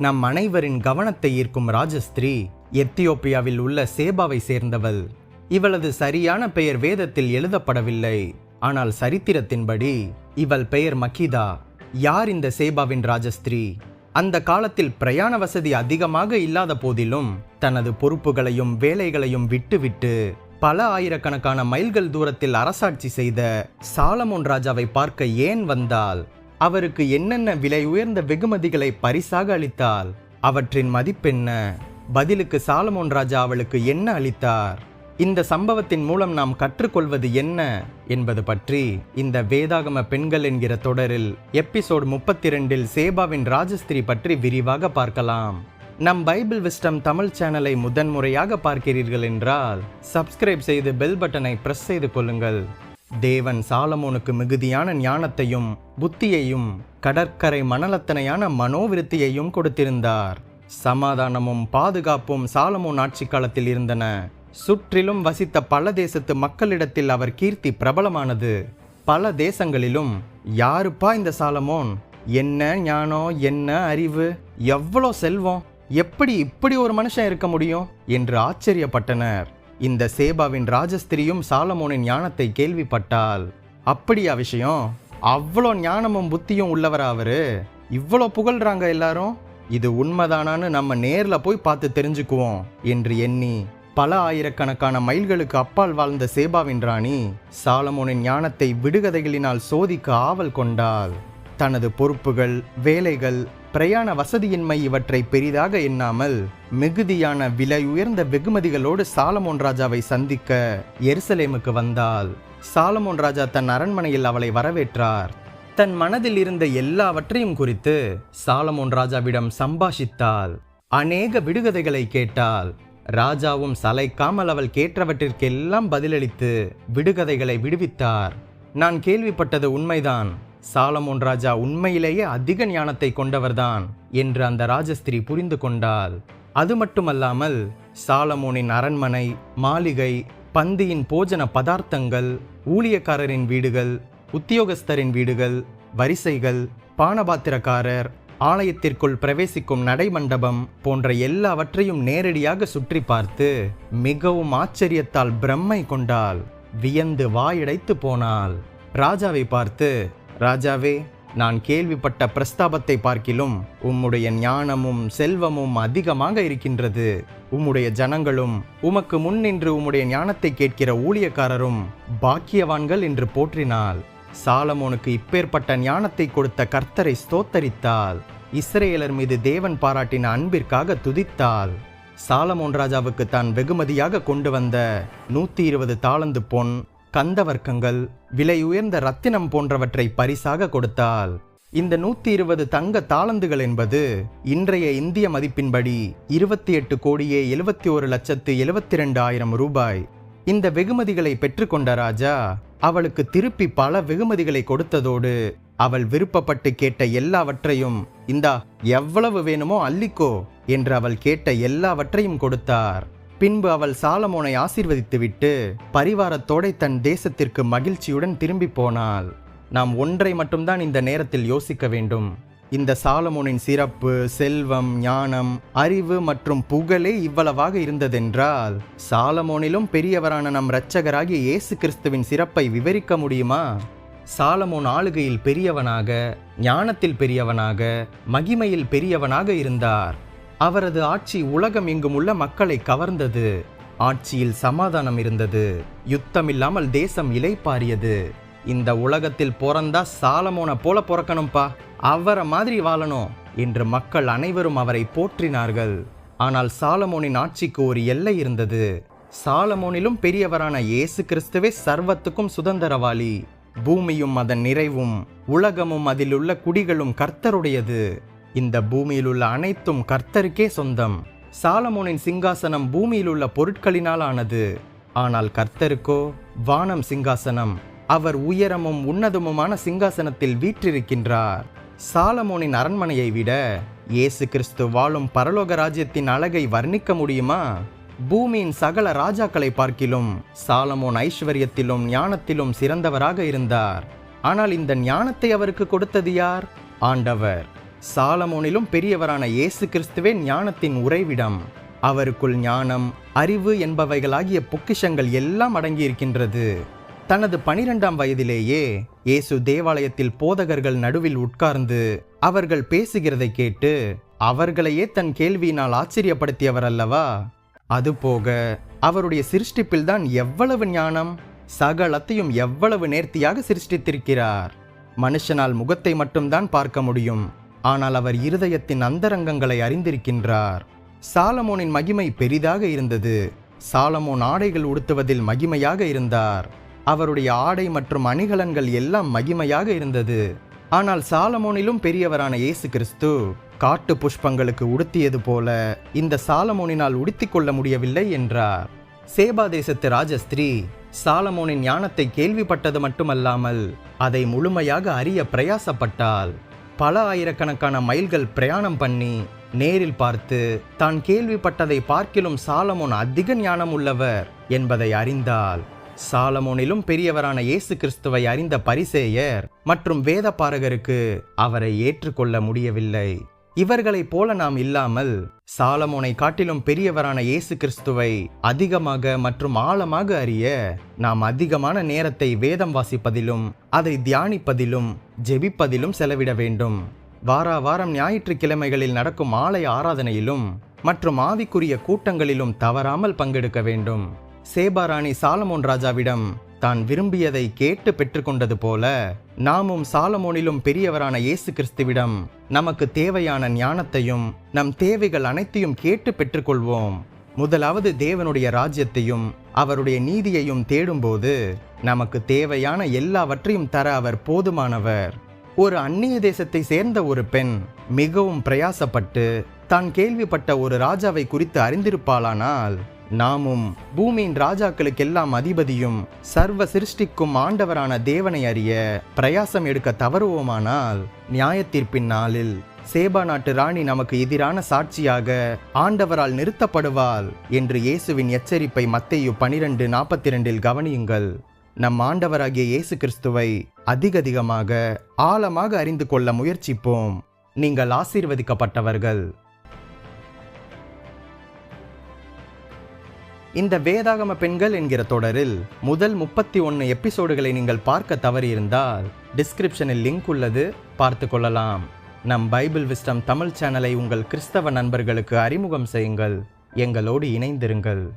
நம் அனைவரின் கவனத்தை ஈர்க்கும் ராஜஸ்திரீ எத்தியோப்பியாவில் உள்ள சேபாவை சேர்ந்தவள். இவளது சரியான பெயர் வேதத்தில் எழுதப்படவில்லை. ஆனால் சரித்திரத்தின்படி இவள் பெயர் மக்கிதா யார் இந்த சேபாவின் ராஜஸ்திரீ? அந்த காலத்தில் பிரயாண வசதி அதிகமாக இல்லாத போதிலும் தனது பொறுப்புகளையும் வேலைகளையும் விட்டுவிட்டு பல ஆயிரக்கணக்கான மைல்கள் தூரத்தில் அரசாட்சி செய்த சாலமோன் ராஜாவை பார்க்க ஏன் வந்தால் அவருக்கு என்னென்ன விலை உயர்ந்த வெகுமதிகளை பரிசாக அளித்தால் அவற்றின் மதிப்பென்ன? பதிலுக்கு சாலமோன் ராஜா அவளுக்கு என்ன அளித்தார்? இந்த சம்பவத்தின் மூலம் நாம் கற்றுக்கொள்வது என்ன? என்பது பற்றி இந்த வேதாகம பெண்கள் என்கிற தொடரில் எபிசோட் முப்பத்தி ரெண்டில் சேபாவின் ராஜஸ்திரி பற்றி விரிவாக பார்க்கலாம். நம் பைபிள் விஸ்டம் தமிழ் சேனலை முதன்முறையாக பார்க்கிறீர்கள் என்றால் சப்ஸ்கிரைப் செய்து பெல் பட்டனை பிரஸ் செய்து கொள்ளுங்கள். தேவன் சாலமோனுக்கு மிகுதியான ஞானத்தையும் புத்தியையும் கடற்கரை மணலத்தனையான மனோவிருத்தியையும் கொடுத்திருந்தார். சமாதானமும் பாதுகாப்பும் சாலமோன் ஆட்சி காலத்தில் இருந்தன. சுற்றிலும் வசித்த பல தேசத்து மக்களிடத்தில் அவர் கீர்த்தி பிரபலமானது. பல தேசங்களிலும் யாருப்பா இந்த சாலமோன்? என்ன ஞானம் என்ன அறிவு? எவ்வளோ செல்வம்? எப்படி இப்படி ஒரு மனுஷன் இருக்க முடியும்? என்று ஆச்சரியப்பட்டனர். இந்த சேபாவின் ராஜஸ்திரியும் சாலமோனின் ஞானத்தை கேள்விப்பட்டால் அப்படியா விஷயம்? அவ்வளோ ஞானமும் புத்தியும் உள்ளவரா அவரு? இவ்வளோ புகழ்றாங்க எல்லாரும்? இது உண்மைதானான்னு நம்ம நேரில் போய் பார்த்து தெரிஞ்சுக்குவோம் என்று எண்ணி பல ஆயிரக்கணக்கான மைல்களுக்கு அப்பால் வாழ்ந்த சேபாவின் ராணி சாலமோனின் ஞானத்தை விடுகதைகளினால் சோதிக்க ஆவல் கொண்டாள். தனது பொறுப்புகள் வேலைகள் பிரயாண வசதியின்மை இவற்றை பெரிதாக எண்ணாமல் மிகுதியான விலை உயர்ந்த வெகுமதிகளோடு சாலமோன் ராஜாவை சந்திக்க எருசலேமுக்கு வந்தாள். சாலமோன் ராஜா தன் அரண்மனையில் அவளை வரவேற்றார். தன் மனதில் இருந்த எல்லாவற்றையும் குறித்து சாலமோன் ராஜாவிடம் சம்பாஷித்தாள். அநேக விடுகதைகளை கேட்டாள். ராஜாவும் சலைக்காமல் அவள் கேட்டவற்றிற்கெல்லாம் பதிலளித்து விடுகதைகளை விடுவித்தார். நான் கேள்விப்பட்டது உண்மைதான். சாலமோன் ராஜா உண்மையிலேயே அதிக ஞானத்தை கொண்டவர்தான் என்று அந்த ராஜஸ்திரி புரிந்து கொண்டாள். அது மட்டுமல்லாமல் சாலமோனின் அரண்மனை மாளிகை பந்தியின் போஜன பதார்த்தங்கள் ஊழியக்காரரின் வீடுகள் உத்தியோகஸ்தரின் வீடுகள் வரிசைகள் பானபாத்திரக்காரர் ஆலயத்திற்குள் பிரவேசிக்கும் நடைமண்டபம் போன்ற எல்லாவற்றையும் நேரடியாக சுற்றி பார்த்து மிகவும் ஆச்சரியத்தால் பிரம்மை கொண்டாள். வியந்து வாயடைத்து போனாள். ராஜாவை பார்த்து ராஜாவே நான் கேள்விப்பட்ட பிரஸ்தாபத்தை பார்க்கிலும் உம்முடைய ஞானமும் செல்வமும் அதிகமாக இருக்கின்றது. உம்முடைய ஜனங்களும் உமக்கு முன் நின்று உம்முடைய ஞானத்தை கேட்கிற ஊழியக்காரரும் பாக்கியவான்கள் என்று போற்றினாள். சாலமோனுக்கு இப்பேற்பட்ட ஞானத்தை கொடுத்த கர்த்தரை ஸ்தோத்தரித்தாள். இஸ்ரேலர் மீது தேவன் பாராட்டின அன்பிற்காக துதித்தாள். சாலமோன் ராஜாவுக்கு தான் வெகுமதியாக கொண்டு வந்த நூத்தி இருபது தாளந்து பொன் கந்தவர்க்கங்கள் விலை உயர்ந்த ரத்தினம் போன்றவற்றை பரிசாக கொடுத்தாள் இந்த நூத்தி இருபது தங்க தாளந்துகள் என்பது இன்றைய இந்திய மதிப்பின்படி இருபத்தி எட்டு கோடியே எழுபத்தி ஒரு லட்சத்து எழுபத்தி ரெண்டு ஆயிரம் ரூபாய். இந்த வெகுமதிகளை பெற்றுக்கொண்ட ராஜா அவளுக்கு திருப்பி பல வெகுமதிகளை கொடுத்ததோடு அவள் விருப்பப்பட்டு கேட்ட எல்லாவற்றையும் இந்தா எவ்வளவு வேணுமோ அள்ளிக்கோ என்று அவள் கேட்ட எல்லாவற்றையும் கொடுத்தார். பின்பு அவள் சாலமோனை ஆசீர்வதித்துவிட்டு பரிவாரத்தோட தன் தேசத்திற்கு மகிழ்ச்சியுடன் திரும்பி போனாள். நாம் ஒன்றை மட்டும்தான் இந்த நேரத்தில் யோசிக்க வேண்டும். இந்த சாலமோனின் சிறப்பு செல்வம் ஞானம் அறிவு மற்றும் புகழே இவ்வளவாக இருந்ததென்றால் சாலமோனிலும் பெரியவரான நம் இரட்சகராகிய இயேசு கிறிஸ்துவின் சிறப்பை விவரிக்க முடியுமா? சாலமோன் ஆளுகையில் பெரியவனாக ஞானத்தில் பெரியவனாக மகிமையில் பெரியவனாக இருந்தார். அவரது ஆட்சி உலகம் எங்கும் உள்ள மக்களை கவர்ந்தது. ஆட்சியில் சமாதானம் இருந்தது. யுத்தமில்லாமல் தேசம் இலைப்பாரியது இந்த உலகத்தில் பிறந்தா சாலமோன போல பிறக்கணும்பா. அவரை மாதிரி வாழணும் என்று மக்கள் அனைவரும் அவரை போற்றினார்கள். ஆனால் சாலமோனின் ஆட்சிக்கு ஒரு எல்லை இருந்தது. சாலமோனிலும் பெரியவரான இயேசு கிறிஸ்துவே சர்வத்துக்கும் சுதந்திரவாளி. பூமியும் அதன் நிறைவும் உலகமும் அதிலுள்ள குடிகளும் கர்த்தருடையது. இந்த பூமியில் உள்ள அனைத்தும் கர்த்தருக்கே சொந்தம். சாலமோனின் சிங்காசனம் பூமியில் உள்ள பொருட்களினால் ஆனது ஆனால் கர்த்தருக்கோ வானம் சிங்காசனம் அவர் உயரமும் உன்னதமுமான சிங்காசனத்தில் வீற்றிருக்கின்றார். சாலமோனின் அரண்மனையை விட இயேசு கிறிஸ்து வாழும் பரலோக ராஜ்யத்தின் அழகை வர்ணிக்க முடியுமா? பூமியின் சகல ராஜாக்களை பார்க்கிலும் சாலமோன் ஐஸ்வர்யத்திலும் ஞானத்திலும் சிறந்தவராக இருந்தார். ஆனால் இந்த ஞானத்தை அவருக்கு கொடுத்தது யார்? ஆண்டவர். சாலமோனிலும் பெரியவரான இயேசு கிறிஸ்துவே ஞானத்தின் உறைவிடம். அவருக்குள் ஞானம் அறிவு என்பவைகளாகிய பொக்கிஷங்கள் எல்லாம் அடங்கியிருக்கின்றது. தனது பனிரெண்டாம் வயதிலேயே இயேசு தேவாலயத்தில் போதகர்கள் நடுவில் உட்கார்ந்து அவர்கள் பேசுகிறதை கேட்டு அவர்களையே தன் கேள்வியினால் ஆச்சரியப்படுத்தியவர் அல்லவா? அதுபோக அவருடைய சிருஷ்டிப்பில்தான் எவ்வளவு ஞானம் சகலத்தையும் எவ்வளவு நேர்த்தியாக சிருஷ்டித்திருக்கிறார். மனுஷனால் முகத்தை மட்டும்தான் பார்க்க முடியும். ஆனால் அவர் இருதயத்தின் அந்தரங்கங்களை அறிந்திருக்கின்றார். சாலமோனின் மகிமை பெரிதாக இருந்தது. சாலமோன் ஆடைகள் உடுத்துவதில் மகிமையாக இருந்தார். அவருடைய ஆடை மற்றும் அணிகலன்கள் எல்லாம் மகிமையாக இருந்தது. ஆனால் சாலமோனிலும் பெரியவரான இயேசு கிறிஸ்து காட்டு புஷ்பங்களுக்கு உடுத்தியது போல இந்த சாலமோனினால் உடுத்திக் கொள்ள முடியவில்லை என்றார். சேபா தேசத்து ராஜஸ்திரீ சாலமோனின் ஞானத்தை கேள்விப்பட்டது மட்டுமல்லாமல் அதை முழுமையாக அறிய பிரயாசப்பட்டாள். பல ஆயிரக்கணக்கான மைல்கள் பிரயாணம் பண்ணி நேரில் பார்த்து தான் கேள்விப்பட்டதை பார்க்கிலும் சாலமோன் அதிக ஞானம் உள்ளவர் என்பதை அறிந்தால் சாலமோனிலும் பெரியவரான இயேசு கிறிஸ்துவை அறிந்த பரிசேயர் மற்றும் வேத பாரகருக்கு அவரை ஏற்றுக்கொள்ள முடியவில்லை. இவர்களைப் போல நாம் இல்லாமல் சாலமோனை காட்டிலும் பெரியவரான இயேசு கிறிஸ்துவை அதிகமாக மற்றும் ஆழமாக அறிய நாம் அதிகமான நேரத்தை வேதம் வாசிப்பதிலும் அதை தியானிப்பதிலும் ஜெபிப்பதிலும் செலவிட வேண்டும். வாரா வாரம் ஞாயிற்றுக்கிழமைகளில் நடக்கும் ஆலய ஆராதனையிலும் மற்றும் ஆவிக்குரிய கூட்டங்களிலும் தவறாமல் பங்கெடுக்க வேண்டும். சேபாராணி சாலமோன் ராஜாவிடம் தான் விரும்பியதை கேட்டு பெற்றுக்கொண்டது போல நாமும் சாலமோனிலும் பெரியவரான இயேசு கிறிஸ்துவிடம் நமக்கு தேவையான ஞானத்தையும் நம் தேவைகள் அனைத்தையும் கேட்டு பெற்றுக்கொள்வோம். முதலாவது தேவனுடைய ராஜ்யத்தையும் அவருடைய நீதியையும் தேடும்போது நமக்கு தேவையான எல்லாவற்றையும் தர அவர் போதுமானவர். ஒரு அந்நிய தேசத்தை சேர்ந்த ஒரு பெண் மிகவும் பிரயாசப்பட்டு தான் கேள்விப்பட்ட ஒரு ராஜாவை குறித்து அறிந்திருப்பாளானால் நாமும் பூமியின் ராஜாக்களுக்கெல்லாம் அதிபதியும் சர்வ சிருஷ்டிக்கும் ஆண்டவரான தேவனை அறிய பிரயாசம் எடுக்க தவறுவோமானால் நியாயத்தீர்ப்பின் நாளில் சேபா நாட்டு ராணி நமக்கு எதிரான சாட்சியாக ஆண்டவரால் நிறுத்தப்படுவாள் என்று இயேசுவின் எச்சரிப்பை மத்தையு பனிரெண்டு நாற்பத்தி ரெண்டில் கவனியுங்கள். நம் ஆண்டவராகிய இயேசு கிறிஸ்துவை அதிகதிகமாக ஆழமாக அறிந்து கொள்ள முயற்சிப்போம். நீங்கள் ஆசீர்வதிக்கப்பட்டவர்கள். இந்த வேதாகம பெண்கள் என்கிற தொடரில் முதல் முப்பத்தி ஒன்று எபிசோடுகளை நீங்கள் பார்க்க தவறியிருந்தால் டிஸ்கிரிப்ஷனில் லிங்க் உள்ளது. பார்த்து கொள்ளலாம். நம் பைபிள் விஸ்டம் தமிழ் சேனலை உங்கள் கிறிஸ்தவ நண்பர்களுக்கு அறிமுகம் செய்யுங்கள். எங்களோடு இணைந்திருங்கள்.